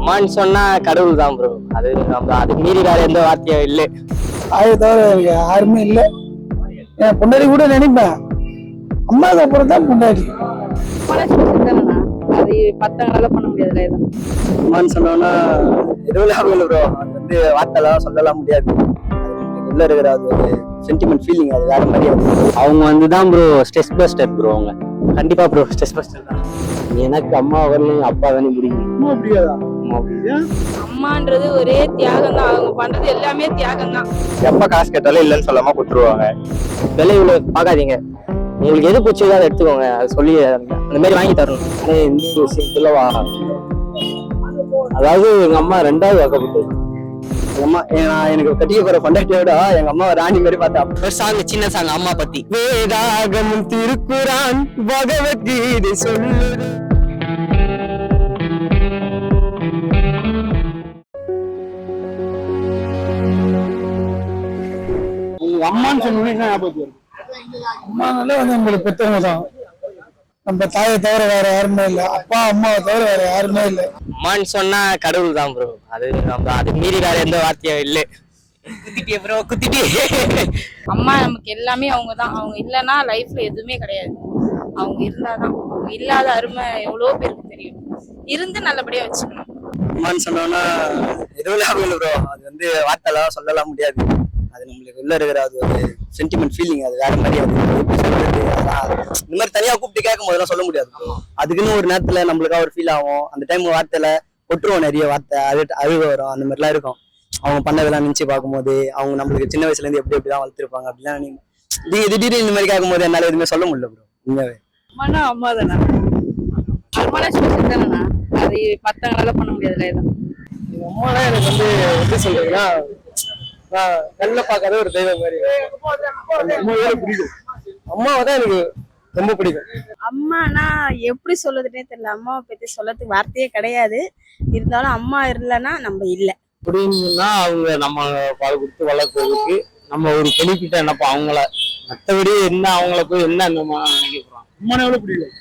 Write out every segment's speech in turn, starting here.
அம்மான்னு சொன்னா கடவுள் தான் ப்ரோ அது நம்ம அதுக்கு மீறி வேற எந்த வார்த்தையும் இல்லை. அதை தவிர எனக்கு யாருமே இல்லை. என் பொண்டாடி கூட நினைப்பேன். அம்மாவுக்கு அப்புறம் தான் பொண்டாடி அது பத்தவங்களால பண்ண எதுவும் அம்மான்னு சொன்னோன்னா எதுவும் ஞாபகம் இல்லை ப்ரோ அது வந்து வார்த்தைலாம் சொல்லலாம் முடியாது. உள்ள இருக்கிற அது ஒரு சென்டிமெண்ட் ஃபீலிங் அது வேற மாதிரி அவங்க வந்து தான் ப்ரோ ஸ்ட்ரெஸ் பஸ்டர் ப்ரோ அவங்க. கண்டிப்பா ப்ரோ ஸ்ட்ரெஸ் பஸ்டர் தான். எனக்கு அம்மா வரலையும் அப்பா தானே பிடிக்கும் அம்மா அம்மான்றது ஒரே தியாகம் தான் அவங்க பண்றது எல்லாமே தியாகம் தான் எப்ப காசு கேட்டாலும் இல்லைன்னு சொல்லாம கொடுத்துருவாங்க. விலை இவ்வளவு பார்க்காதீங்க. உங்களுக்கு எது பிடிச்சதோ அதை எடுத்துக்கோங்க. அது சொல்லி அந்த மாதிரி வாங்கி தரணும். இந்த விஷயத்துல அதாவது எங்க அம்மா ரெண்டாவது வாக்கப்பட்டது எங்க அம்மா நான் எனக்கு கட்டிக்க போற பொண்டாட்டியோட எங்க அம்மா ராணி மாதிரி பார்த்தா. சாங் சின்ன சாங் அம்மா பத்தி. வேதாகமும் திருக்குறான் பகவத்கீதை சொல்லுது. அம்மான்னு சொன்னோன்னே என்ன ஞாபகத்துக்கு அம்மானாலே வந்து நம்மளுக்கு பெற்றவங்க தான். நம்ம தாயை தவிர வேற யாருமே இல்லை. அப்பா அம்மாவை தவிர வேற யாருமே இல்லை. அம்மான்னு சொன்னா கடவுள் தான் ப்ரோ அது நம்ம அதுக்கு மீறி வேற எந்த வார்த்தையும் இல்லை. குத்திட்டியே ப்ரோ குத்திட்டியே. அம்மா நமக்கு எல்லாமே அவங்க தான். அவங்க இல்லைன்னா லைஃப்ல எதுவுமே கிடையாது. அவங்க இருந்தாதான். அவங்க இல்லாத அருமை எவ்வளோ பேருக்கு தெரியும். இருந்து நல்லபடியா வச்சுக்கணும். அம்மான்னு சொன்னோன்னா எதுவும் இல்லை ப்ரோ அது வந்து வார்த்தைலாம் சொல்லலாம் முடியாது. அது நம்மளுக்கு உள்ள இருக்கிற அது ஒரு சென்டிமெண்ட் ஃபீலிங் அது வேற மாதிரி அது எப்படி சொல்றது? இந்த மாதிரி தனியா கூப்பிட்டு கேட்கும் போதெல்லாம் சொல்ல முடியாது. அதுக்குன்னு ஒரு நேரத்துல நம்மளுக்கா ஒரு ஃபீல் ஆகும். அந்த டைம் வார்த்தையில கொட்டுருவோம் நிறைய வார்த்தை அழு அழுக வரும். அந்த மாதிரிலாம் இருக்கும். அவங்க பண்ணதெல்லாம் நினைச்சு பார்க்கும்போது அவங்க நம்மளுக்கு சின்ன வயசுல இருந்து எப்படி எப்படிலாம் வளர்த்துருப்பாங்க அப்படிலாம் நீங்க திடீர்னு இந்த மாதிரி கேட்கும்போது என்னால எதுவுமே சொல்ல முடியல ப்ரோ உண்மையாவே. அம்மானா அம்மா தானே? தானேண்ணா? அது பத்தவங்களால பண்ண முடியாதுல்ல எதுவும் எங்க அம்மாலாம் எனக்கு வந்து எப்படி சொல்றதுன்னா நான் கண்ணில் பார்க்காத ஒரு தெய்வம் மாதிரி. அம்மாவே பிடிக்கும். அம்மாவை தான் எனக்கு ரொம்ப பிடிக்கும். அம்மானா எப்படி சொல்லுதுன்னே தெரியல. அம்மாவை பத்தி சொல்லறதுக்கு வார்த்தையே கிடையாது. இருந்தாலும் அம்மா இல்லைன்னா நம்ம இல்லை. அப்படின்னா அவங்க நம்ம பால் கொடுத்து வளர்க்கறதுக்கு நம்ம ஒரு பெனிஃபிட் என்னப்பா அவங்கள மற்றபடி என்ன அவங்கள போய் என்ன நினைக்க போறோம் அம்மானை எவ்வளவு பிடிக்கும்?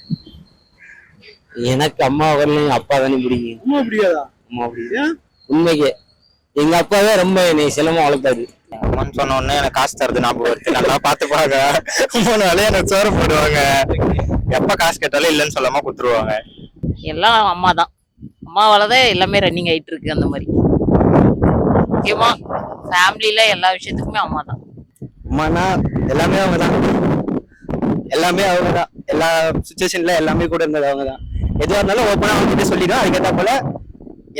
எனக்கு அம்மா வரலையும் அப்பா தானே பிடிக்கும். அம்மா பிடிக்காதா? அம்மா பிடிக்கும். உண்மைக்கு. எங்க அப்பாவே ரொம்ப என்னை செல்லமா வளர்த்தாரு. அம்மான்னு சொன்ன உடனே எனக்கு காசு தரது ஞாபகம் வருது. நல்லா பாத்துப்பாங்க மூணு வேலையை எனக்கு சோறு போடுவாங்க. எப்ப காசு கேட்டாலும் இல்லைன்னு சொல்லாம கொடுத்துருவாங்க. எல்லாம் அம்மா தான். அம்மாவால தான் எல்லாமே ரன்னிங் ஆயிட்டு இருக்கு அந்த மாதிரி. முக்கியமா ஃபேமிலியில எல்லா விஷயத்துக்குமே அம்மா தான். அம்மானா எல்லாமே அவங்க தான். எல்லாமே அவங்க தான். எல்லா சுச்சுவேஷன்ல எல்லாமே கூட இருந்தது அவங்க தான். எதுவாக இருந்தாலும் ஓப்பனா அவங்க கிட்ட சொல்லிடும் அதுக்கேற்ற போல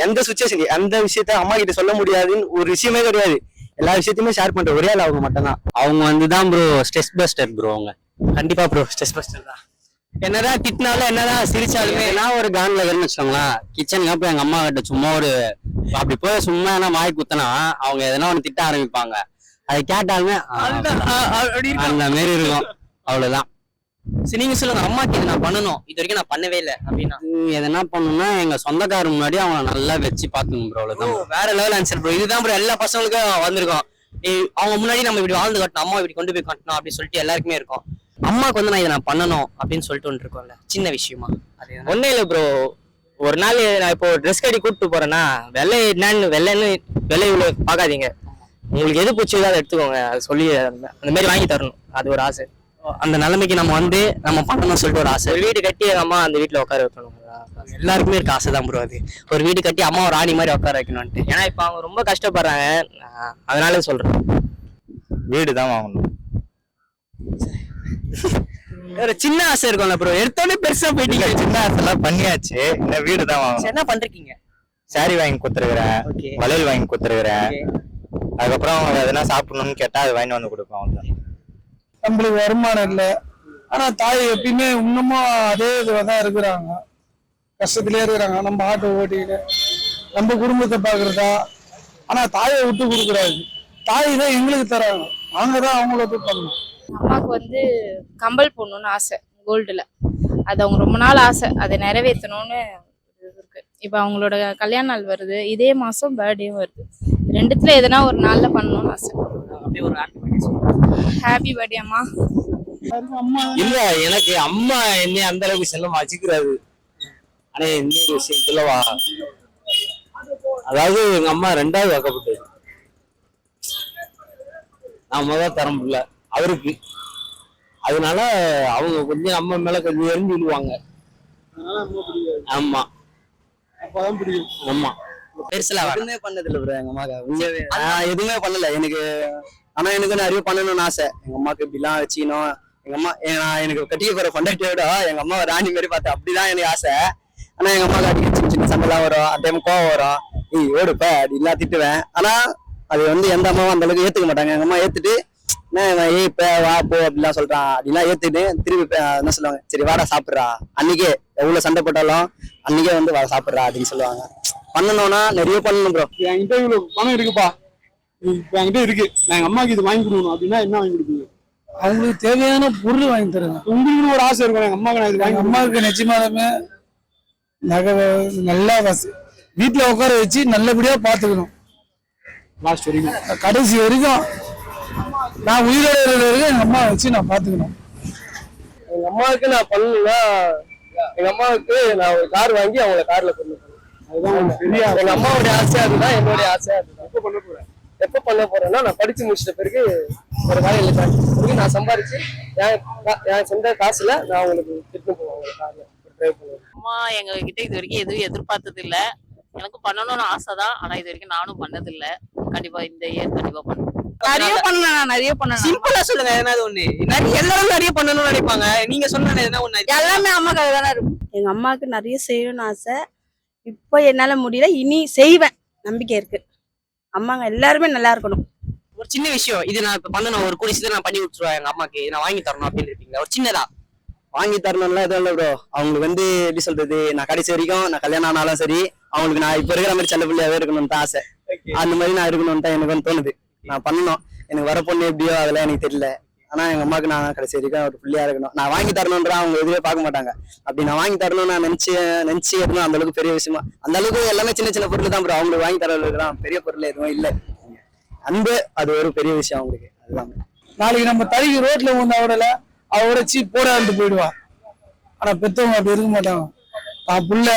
எந்த சுச்சுவேஷன் எந்த விஷயத்த அம்மா கிட்ட சொல்ல முடியாதுன்னு ஒரு விஷயமே கிடையாது. எல்லா விஷயத்தையுமே ஷேர் பண்ற ஒரே ஆள் அவங்க மட்டும் தான் அவங்க வந்து தான் ப்ரோ ஸ்ட்ரெஸ் பஸ்டர் ப்ரோ அவங்க. கண்டிப்பா ப்ரோ ஸ்ட்ரெஸ் பஸ்டர் தான். என்னதான் திட்டினாலும் என்னதான் சிரிச்சாலுமே நான் ஒரு கான்ல இருந்து வச்சுக்கோங்களேன் கிச்சனுக்கு போய் எங்க அம்மா கிட்ட சும்மா ஒரு அப்படி போய் சும்மா என்ன வாய் குத்தனா அவங்க எதனா ஒண்ணு திட்ட ஆரம்பிப்பாங்க. அதை கேட்டாலுமே அந்த மாரி இருக்கும். அவ்வளவுதான். சரி நீங்க சொல்லுங்க. அம்மாக்கு இது நான் பண்ணணும். இது வரைக்கும் நான் பண்ணவே இல்லை அப்படின்னா. எதனா பண்ணணும்னா எங்க சொந்தக்காரர் முன்னாடி அவங்கள நல்லா வச்சு பாத்துக்கணும் ப்ரோ அவ்வளவுதான் வேற லெவல் ஆன்சர் ப்ரோ இதுதான் ப்ரோ எல்லா பசங்களுக்கும் வந்திருக்கும். அவங்க முன்னாடி நம்ம இப்படி வாழ்ந்து காட்டணும் அம்மா இப்படி கொண்டு போய் காட்டணும் அப்படின்னு சொல்லிட்டு எல்லாருக்குமே இருக்கும். அம்மாக்கு வந்து நான் இதை நான் பண்ணணும் அப்படின்னு சொல்லிட்டு ஒன்று இருக்கும்ல. சின்ன விஷயமா. அது இல்லை ப்ரோ ஒரு நாள் நான் இப்போ ட்ரெஸ் கட்டி கூப்பிட்டு போறேன்னா வெள்ளை என்னன்னு வெள்ளைன்னு வெள்ளை இவ்வளவு பார்க்காதீங்க. உங்களுக்கு எது பிடிச்சதோ அதை எடுத்துக்கோங்க. அது சொல்லி அந்த மாதிரி வாங்கி தரணும். அது ஒரு ஆசை. அந்த நிலைமைக்கு நம்ம வந்து நம்ம பண்ணணும்னு சொல்லிட்டு ஒரு ஆசை. ஒரு வீடு கட்டி அம்மா அந்த வீட்டுல உட்கார வைக்கணும் எல்லாருக்குமே இருக்க ஆசை தான் ப்ரோ அது. ஒரு வீடு கட்டி அம்மா ஒரு ராணி மாதிரி உட்கார வைக்கணும்ட்டு ஏன்னா இப்போ அவங்க ரொம்ப கஷ்டப்படுறாங்க. அதனால சொல்றேன். வீடு தான் வாங்கணும். ஒரு சின்ன ஆசை இருக்கும்ல ப்ரோ எடுத்தோடனே பெருசா போயிட்டீங்க. சின்ன ஆசைலாம் பண்ணியாச்சு. இந்த வீடு தான் வாங்கணும். என்ன பண்றீங்க? சாரி வாங்கி கொடுத்துருக்குறேன். வளையல் வாங்கி கொடுத்துருக்குறேன். அதுக்கப்புறம் அவங்க எதனா சாப்பிடணும்னு கேட்டா அது வாங்கி வந்து கொடுப்போம் நம்மளுக்கு வருமானம் இல்லை. ஆனா தாய் எப்பயுமே இன்னமும் அதே இதுல தான் இருக்கிறாங்க. கஷ்டத்திலே இருக்கிறாங்க. நம்ம ஆட்டோ ஓட்டிக்கிட்டு நம்ம குடும்பத்தை பாக்குறதா ஆனா தாயை விட்டு கொடுக்குறாரு தாய் தான் எங்களுக்கு தராங்க. நாங்க தான் அவங்கள போய் பண்ணணும் அம்மாவுக்கு வந்து கம்பல் போடணும்னு ஆசை கோல்டுல. அது அவங்க ரொம்ப நாள் ஆசை. அதை நிறைவேற்றணும்னு இது இருக்கு. இப்போ அவங்களோட கல்யாண நாள் வருது. இதே மாசம் பர்த்டேவும் வருது. ரெண்டுத்துல எதனா ஒரு நாள்ல பண்ணணும்னு ஆசை. அப்படியே ஒரு. ஹாப்பி பர்த்டே அம்மா. இல்ல எனக்கு அம்மா என்னை அந்த அளவுக்கு செல்லமா வச்சுக்கிறாரு. ஆனா இந்த விஷயத்துல வா அதாவது எங்க அம்மா ரெண்டாவது வாக்கப்பட்டது நான் முதல் தரம் முடியல. அவருக்கு. அதனால அவங்க கொஞ்சம் நம்ம மேல கொஞ்சம் எரிஞ்சு விடுவாங்க. ஆமா. அப்பதான் பிடிக்கும் ஆமா. பெருசுல வேணாம். எதுவுமே பண்ணது இல்ல ப்ரோ எங்க அம்மாக்கு எதுவுமே பண்ணல எனக்கு ஆனா எனக்கு நிறைய பண்ணணும்னு ஆசை. எங்க அம்மாக்கு இப்படிலாம் வச்சுக்கணும். எங்க அம்மா நான் எனக்கு கட்டிக்க போற விட எங்க அம்மா ராணி மாதிரி பார்த்தேன் அப்படிதான் எனக்கு ஆசை. ஆனா எங்க அம்மாக்கு அடிக்க சின்ன சின்ன சண்டைலாம் வரும். அந்த டைம் கோவம் வரும். நீ ஓடுப்ப. அப்படிலாம் திட்டுவேன். ஆனா அது வந்து எந்த அம்மாவும் அந்த அளவுக்கு ஏத்துக்க மாட்டாங்க. எங்க அம்மா ஏத்துட்டு என்ன ஏய் இப்ப வா போ அப்படிலாம் சொல்றான். அப்படிலாம் ஏத்துட்டு திருப்பி என்ன சொல்லுவாங்க? சரி வாடா சாப்பிட்றா. அன்னைக்கே எவ்வளவு சண்டை போட்டாலும் அன்னைக்கே வந்து வா சாப்பிட்றா அப்படின்னு சொல்லுவாங்க. பண்ணணும்னா நிறைய பண்ணணும் ப்ரோ என்கிட்ட இவ்வளவு பணம் இருக்குப்பா. என்கிட்ட இருக்கு. நான் எங்க அம்மாக்கு இது வாங்கி கொடுக்கணும். அப்படின்னா என்ன வாங்கி கொடுப்பீங்க? அவங்களுக்கு தேவையான பொருள் வாங்கி தருங்க உங்களுக்கு ஒரு ஆசை இருக்கும். எங்க அம்மாக்கு நான் இது வாங்கி அம்மாவுக்கு நிச்சயமாலுமே நகை நல்லா வச வீட்டுல உட்கார வச்சு நல்லபடியா பாத்துக்கணும். லாஸ்ட் வரைக்கும். கடைசி வரைக்கும் நான் உயிரோட இருக்கிற வரைக்கும் எங்க அம்மா வச்சு நான் பாத்துக்கணும். எங்க அம்மாவுக்கு நான் பண்ணணும்னா எங்க அம்மாவுக்கு நான் ஒரு கார் வாங்கி அவங்கள கார்ல கொண்டு. அதுதான் பெரிய எங்க அம்மாவுடைய ஆசையா அதுதான் என்னுடைய ஆசையா அதுதான். எப்ப பண்ண போறேன். எப்ப பண்ண போறேன்னா நான் படிச்சு முடிச்சிட்ட பிறகு ஒரு வேலையில பண்ண பிறகு நான் சம்பாரிச்சு என் சொந்த காசுல நான் அவங்களுக்கு திட்டு போவேன் அவங்க கார்ல. டிரைவ் பண்ணுவேன் அம்மா எங்க கிட்ட இது வரைக்கும் எதுவும் எதிர்பார்த்தது இல்ல எனக்கு பண்ணணும்னு ஆசை தான் ஆனா இது வரைக்கும் நானும் பண்ணது இல்ல கண்டிப்பா இந்த இயர் கண்டிப்பா பண்ணுவேன் நிறைய பண்ணலாம் நிறைய பண்ணலாம். சிம்பிளா சொல்லுங்க எதனாவது ஒண்ணு? நிறைய எல்லாரும் நிறைய பண்ணணும்னு நினைப்பாங்க? நீங்க சொன்ன எதனா ஒண்ணு? எல்லாமே அம்மாக்காக தானே இருக்கும். எங்க அம்மாவுக்கு நிறைய செய்யணும்னு ஆசை. இப்போ என்னால முடியல இனி செய்வேன். நம்பிக்கை இருக்கு. அம்மாங்க எல்லாருமே நல்லா இருக்கணும். ஒரு சின்ன விஷயம். இது நான் இப்ப பண்ணணும். ஒரு சீக்கிரம் நான் பண்ணி விட்டுருவேன் எங்க அம்மாக்கு. இதை நான் வாங்கி தரணும் அப்படின்னு இருப்பீங்களா ஒரு சின்னதா. வாங்கி தரணும்லாம் எதுவும் இல்லை ப்ரோ அவங்களுக்கு வந்து எப்படி சொல்றது? நான் கடைசி வரைக்கும் நான் கல்யாணம் ஆனாலும் சரி அவங்களுக்கு நான் இப்ப இருக்கிற மாதிரி செல்ல பிள்ளையாவே இருக்கணும்னு தான் ஆசை அந்த மாதிரி நான் இருக்கணும்னு தான் எனக்கு வந்து தோணுது. நான் பண்ணணும். எனக்கு வர பொண்ணு எப்படியோ அதெல்லாம் எனக்கு தெரியல. ஆனா எங்க அம்மாவுக்கு நான் கடைசி வரைக்கும் ஒரு பிள்ளையா இருக்கணும். நான் வாங்கி தரணுன்ற அவங்க எதுவே பார்க்க மாட்டாங்க. அப்படி நான் வாங்கி தரணும்னு நான் நினைச்சு நினைச்சு எதுவும் அந்த அளவுக்கு பெரிய விஷயமா அந்த அளவுக்கு எல்லாமே சின்ன சின்ன பொருள் தான் ப்ரோ அவங்களுக்கு வாங்கி தரலாம் பெரிய பொருள் எதுவும் இல்லை. அன்பு அது ஒரு பெரிய விஷயம் அவங்களுக்கு. அதுதான். நாளைக்கு நம்ம தழுகி ரோட்ல வந்து அவடல அவ சீ போடாண்டு போயிடுவா. ஆனா பெத்தவங்க அப்படி இருக்க மாட்டாங்க. தான் புள்ள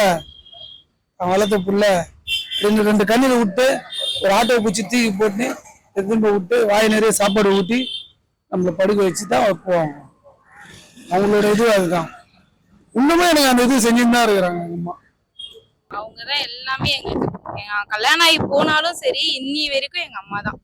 தான் வளர்த்த புள்ள ரெண்டு ரெண்டு கண்ணில விட்டு ஒரு ஆட்டோ பிடிச்சி தூக்கி போட்டு திரும்ப விட்டு வாய் நிறைய சாப்பாடு ஊட்டி நம்மளை படுக்க வச்சு தான் போவாங்க. அவங்களோட இது அதுதான். இன்னுமே எனக்கு அந்த இது செஞ்சுட்டு தான் இருக்கிறாங்க அம்மா. அவங்க தான் எல்லாமே எங்களுக்கு எங்க கல்யாணம் ஆகி போனாலும் சரி இன்னி வரைக்கும் எங்க அம்மா தான்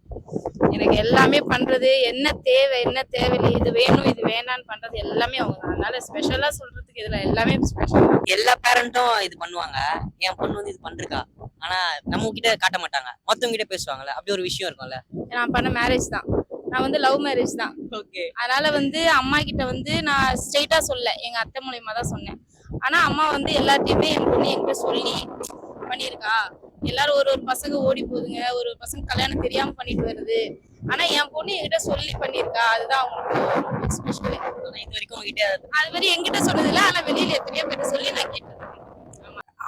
எனக்கு எல்லாமே பண்றது என்ன தேவை என்ன தேவையில்லை இது வேணும் இது வேணான்னு பண்றது எல்லாமே அவங்க தான் அதனால ஸ்பெஷலா சொல்றதுக்கு இதுல எல்லாமே ஸ்பெஷல் எல்லா பேரண்ட்டும் இது பண்ணுவாங்க. என் பொண்ணு வந்து இது பண்றா. ஆனா நம்ம கிட்ட காட்ட மாட்டாங்க. மத்தவங்க கிட்ட பேசுவாங்கல்ல. அப்படி ஒரு விஷயம் இருக்கும்ல. நான் பண்ண மேரேஜ் தான். நான் வந்து லவ் மேரேஜ் தான். ஓகே அதனால வந்து அம்மா கிட்ட வந்து நான் ஸ்ட்ரெயிட்டா சொல்ல எங்க அத்தை மூலியமா தான் சொன்னேன். ஆனா அம்மா வந்து எல்லாத்தையுமே என் பொண்ணு என்கிட்ட சொல்லி பண்ணியிருக்கா. எல்லாரும் ஒரு ஒரு பசங்க ஓடி போகுதுங்க. ஒரு ஒரு பசங்க கல்யாணம் தெரியாம பண்ணிட்டு வருது. ஆனா என் பொண்ணு என்கிட்ட சொல்லி பண்ணியிருக்கா. அதுதான் அவங்களுக்கு ஸ்பெஷல் இது வரைக்கும் உங்ககிட்ட அது மாதிரி என்கிட்ட சொன்னது இல்ல. ஆனா வெளியில எத்தனையோ பேர் சொல்லி நான் கேட்டேன்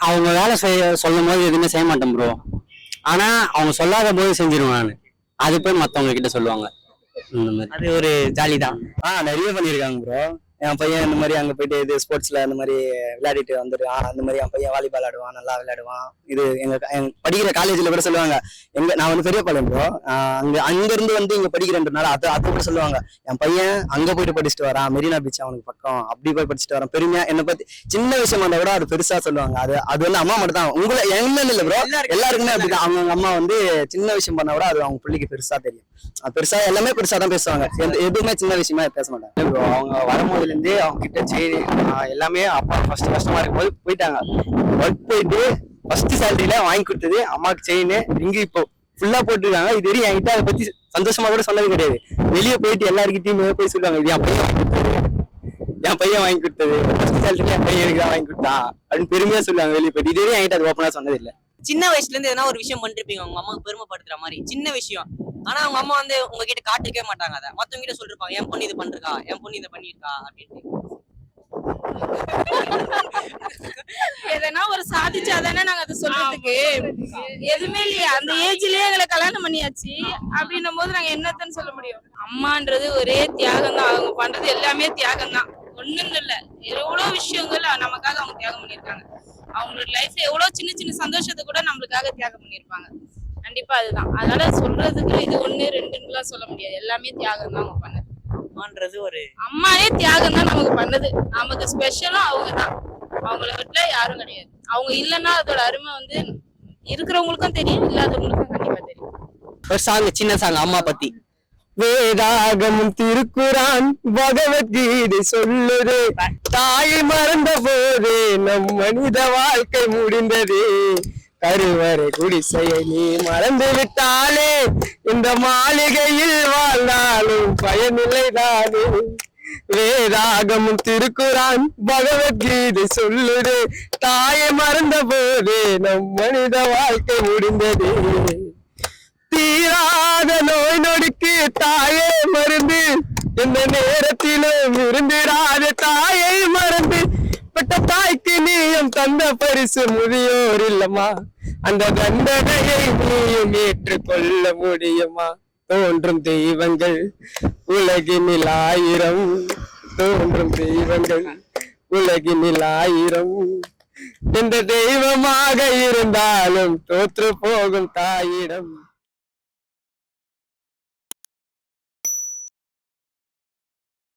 அவங்க வேலை செய்ய சொல்லும் போது எதுவுமே செய்ய மாட்டேன் ப்ரோ ஆனா அவங்க சொல்லாத போது செஞ்சிருவேன் நான். அது போய் மத்தவங்க கிட்ட சொல்லுவாங்க. மாதிரி. அது ஒரு ஜாலி தான் ஆ நிறைய பண்ணியிருக்காங்க ப்ரோ என் பையன் இந்த மாதிரி அங்க போயிட்டு இது ஸ்போர்ட்ஸ்ல அந்த மாதிரி விளையாடிட்டு வந்துடுவான் அந்த மாதிரி என் பையன் வாலிபால் ஆடுவான் நல்லா விளையாடுவான். இது எங்க எங்க படிக்கிற காலேஜ்ல கூட சொல்லுவாங்க. எங்க நான் வந்து பெரிய பாளையம் ப்ரோ அங்க அங்க இருந்து வந்து இங்க படிக்கிறேன்றனால அது அது கூட சொல்லுவாங்க. என் பையன் அங்க போயிட்டு படிச்சுட்டு வரான். மெரினா பீச் அவனுக்கு பக்கம். அப்படி போய் படிச்சுட்டு வரான். பெருமையா என்னை பத்தி சின்ன விஷயமா இருந்தா கூட அது பெருசா சொல்லுவாங்க. அது அது வந்து அம்மா மட்டும் தான் உங்களை என்ன இல்ல ப்ரோ எல்லாருக்குமே அப்படிதான். அவங்க அவங்க அம்மா வந்து சின்ன விஷயம் பண்ணா கூட அது அவங்க பிள்ளைக்கு பெருசா தெரியும். அது பெருசா எல்லாமே பெருசா தான் பேசுவாங்க எதுவுமே சின்ன விஷயமா பேச மாட்டாங்க. அவங்க வரும்போதுல இருந்தே அவங்க கிட்ட செயின் எல்லாமே அப்பா ஃபர்ஸ்ட் கஷ்டமா இருக்கும்போது போயிட்டாங்க. ஒர்க் போயிட்டு ஃபர்ஸ்ட் சேலரியில வாங்கி கொடுத்தது அம்மாவுக்கு செயின் ரிங்கு இப்போ ஃபுல்லா போட்டுருக்காங்க. இது வரையும் என்கிட்ட அதை பத்தி சந்தோஷமா கூட சொன்னது கிடையாது. வெளியே போயிட்டு எல்லாருக்கிட்டையும் போய் சொல்லுவாங்க இது என் பையன் வாங்கி கொடுத்தது. என் பையன் வாங்கி கொடுத்தது. ஃபர்ஸ்ட் சேலரி என் பையன் எனக்கு தான் வாங்கி கொடுத்தான் அப்படின்னு பெருமையா சொல்லுவாங்க வெளியே போயிட்டு. இது வரையும் என்கிட்ட அது ஓப்பனா சொன்னது இல்ல. சின்ன வயசுல இருந்து எதனா ஒரு விஷயம் பண்ணிருப்பீங்க உங்க அம்மாவுக்கு பெருமைப்படுத்துற மாதிரி? சின்ன விஷயம். ஆனா அவங்க அம்மா வந்து உங்ககிட்ட காட்டிருக்கவே மாட்டாங்க அதை. மத்தவங்க கிட்ட சொல்லிருப்பாங்க என் பொண்ணு இது பண்றா என் பொண்ணு இதை பண்ணிருக்கா அப்படின்ட்டு எதனா ஒரு சாதிச்சாதானே நாங்க அதை சொல்றதுக்கு. எதுவுமே இல்லையே அந்த ஏஜ்லயே எங்களை கல்யாணம் பண்ணியாச்சு. அப்படின்னும் போது நாங்க என்னத்தன்னு சொல்ல முடியும்? அம்மான்றது ஒரே தியாகம் தான் அவங்க பண்றது எல்லாமே தியாகம் தான் ஒண்ணும் இல்ல. எவ்வளவு விஷயங்கள் நமக்காக அவங்க தியாகம் பண்ணியிருக்காங்க. அவங்களோட லைஃப்ல எவ்வளவு சின்ன சின்ன சந்தோஷத்தை கூட நம்மளுக்காக தியாகம் பண்ணியிருப்பாங்க. கண்டிப்பா அதுதான். அதனால சொல்றதுக்கு இது ஒண்ணு ரெண்டுன்னுலாம் சொல்ல முடியாது. எல்லாமே தியாகம் தான் அவங்க பண்ணது. அம்மான்றது ஒரு அம்மாவே தியாகம் தான் நமக்கு பண்ணது. நமக்கு ஸ்பெஷலும் அவங்க தான். அவங்கள விட்டுல யாரும் கிடையாது. அவங்க இல்லைன்னா அதோட அருமை வந்து இருக்கிறவங்களுக்கும் தெரியும் இல்லாதவங்களுக்கும் கண்டிப்பா தெரியும். ஒரு சாங் சின்ன சாங் அம்மா பத்தி. வேதாகமும் திருக்குறான் பகவத்கீதை சொல்லுது. தாயை மறந்த போது நம் மனித வாழ்க்கை முடிந்தது. கருவறை குடிசையை நீ மறந்து விட்டாலே இந்த மாளிகையில் வாழ்ந்தாலும் பயனில்லைதானே. வேதாகமும் திருக்குறான் பகவத்கீதை சொல்லுது. தாயை மறந்த போது நம் மனித வாழ்க்கை முடிந்தது. தீராத நோய் நொடிக்கு தாயே மருந்து. இந்த நேரத்திலும் இருந்திராத தாயை மறந்து. பட்ட தாய்க்கு நீயும் தந்த பரிசு முதியோர் இல்லம்மா அந்த தண்டனையை நீயும் ஏற்றுக்கொள்ள முடியுமா? தோன்றும் தெய்வங்கள் உலகினில் ஆயிரம். தோன்றும் தெய்வங்கள் உலகினில் ஆயிரம். எந்த தெய்வமாக இருந்தாலும் தோற்று போகும் தாயிடம்